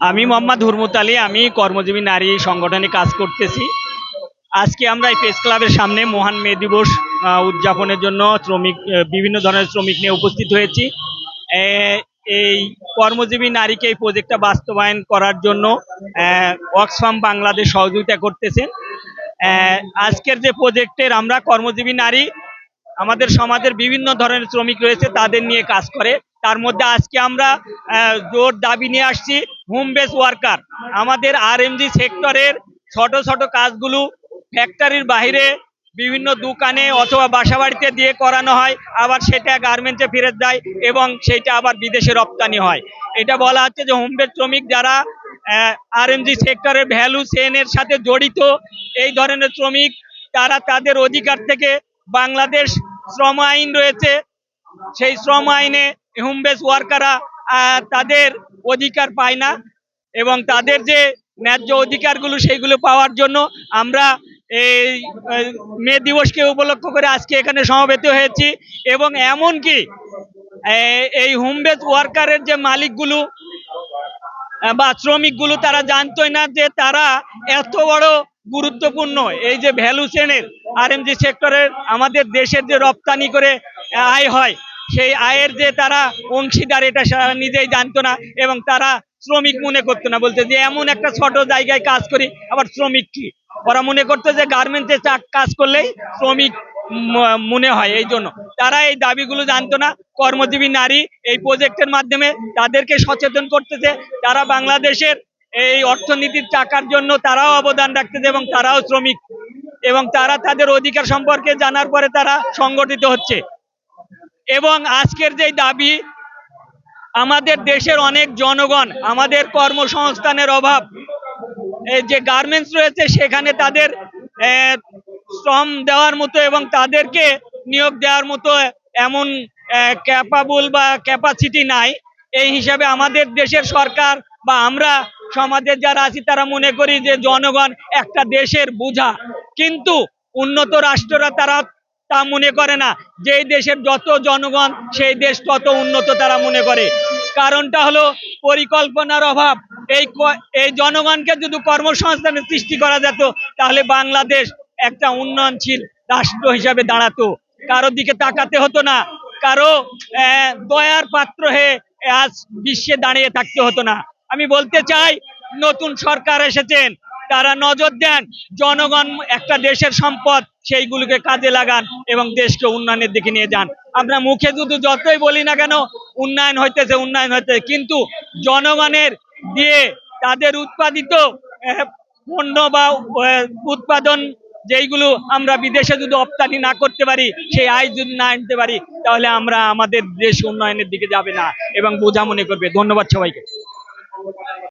আমি মোহাম্মদ হুরমুত আলী, আমি কর্মজীবী নারী সংগঠনে কাজ করতেছি। আজকে আমরা এই প্রেস ক্লাবের সামনে মহান মে দিবস উদযাপনের জন্য শ্রমিক বিভিন্ন ধরনের শ্রমিক নিয়ে উপস্থিত হয়েছি। এই কর্মজীবী নারীকে এই প্রজেক্টটা বাস্তবায়ন করার জন্য অক্সফাম বাংলাদেশ সহযোগিতা করতেছেন। আজকের যে প্রজেক্টের আমরা কর্মজীবী নারী, আমাদের সমাজের বিভিন্ন ধরনের শ্রমিক রয়েছে, তাদের নিয়ে কাজ করে। তার মধ্যে আজকে আমরা জোর দাবি নিয়ে আসছি হোম বেস ওয়ার্কার আমাদের আরএমজি সেক্টরের ছোট ছোট কাজগুলো ফ্যাক্টরির বাইরে বিভিন্ন দোকানে অথবা বাসাবাড়িতে দিয়ে করানো হয়, আবার সেটা গার্মেন্টসে ফেরত যায় এবং সেটা আবার বিদেশে রপ্তানি হয়। এটা বলা হচ্ছে যে হোম বেস শ্রমিক যারা আরএমজি সেক্টরের ভ্যালু চেনের সাথে জড়িত, এই ধরনের শ্রমিক, তারা তাদের অধিকার থেকে বাংলাদেশ শ্রম আইন রয়েছে। সেই শ্রম আইনে হোম বেস ওয়ার্কাররা তাদের অধিকার পায় না এবং তাদের যে ন্যায্য অধিকারগুলো সেইগুলো পাওয়ার জন্য আমরা এই মে দিবসকে উপলক্ষ করে আজকে এখানে সমবেত হয়েছি এবং এমনকি এই হোম বেস ওয়ার্কারের যে মালিকগুলো বা শ্রমিকগুলো তারা জানতোই না যে তারা এত বড় গুরুত্বপূর্ণ এই যে ভ্যালু চেনের আরএমজি সেক্টরের আমাদের দেশের যে রপ্তানি করে আয় হয় সেই আয়ের যে তারা অংশীদার, এটা নিজেই জানতো না এবং তারা শ্রমিক মনে করতো না। বলতে যে এমন একটা ছোট জায়গায় কাজ করি, আবার শ্রমিক কি? ওরা মনে করতো যে গার্মেন্টসে কাজ করলেই শ্রমিক মনে হয় এই জন্য। তারা এই দাবিগুলো জানতো না। কর্মজীবী নারী এই প্রজেক্টের মাধ্যমে তাদেরকে সচেতন করতেছে। তারা বাংলাদেশের এই অর্থনীতির টাকার জন্য তারাও অবদান রাখতেছে এবং তারাও শ্রমিক। এবং তারা তাদের অধিকার সম্পর্কে জানার পরে তারা সংগঠিত হচ্ছে। এবং আজকের যে দাবি, আমাদের দেশের অনেক জনগণ, আমাদের কর্মসংস্থানের অভাব যে গার্মেন্টস রয়েছে সেখানে তাদের শ্রম দেওয়ার মতো এবং তাদেরকে নিয়োগ দেওয়ার মতো এমন ক্যাপাবল বা ক্যাপাসিটি নাই। এই হিসাবে আমাদের দেশের সরকার বা আমরা সমাজের যারা আছি, তারা মনে করি যে জনগণ একটা দেশের বোঝা। কিন্তু উন্নত রাষ্ট্ররা তারা তা মনে করে না। যেই দেশের যত জনগণ, সেই দেশ তত উন্নত তারা মনে করে। কারণটা হলো পরিকল্পনার অভাব। এই এই জনগণকে যদি কর্মসংস্থানের সৃষ্টি করা যেত, তাহলে বাংলাদেশ একটা উন্নয়নশীল রাষ্ট্র হিসাবে দাঁড়াতো। কারও দিকে তাকাতে হতো না। কারও দয়ার পাত্র হয়ে আজ বিশ্বে দাঁড়িয়ে থাকতে হতো না। আমি বলতে চাই, নতুন সরকার এসেছেন। তারা নজর দেন, জনগণ একটা দেশের সম্পদ, সেইগুলোকে কাজে লাগান এবং দেশকে উন্নয়নের দিকে নিয়ে যান। আমরা মুখে শুধু যতই বলি না কেন, উন্নয়ন হইতেছে উন্নয়ন হইতেছে। কিন্তু জনগণের দিয়ে তাদের উৎপাদিত পণ্য বা উৎপাদন যেইগুলো আমরা বিদেশে যদি রপ্তানি না করতে পারি, সেই আয় যদি না আনতে পারি, তাহলে আমরা আমাদের দেশ উন্নয়নের দিকে যাবে না এবং বোঝা মনে করবে। ধন্যবাদ সবাইকে।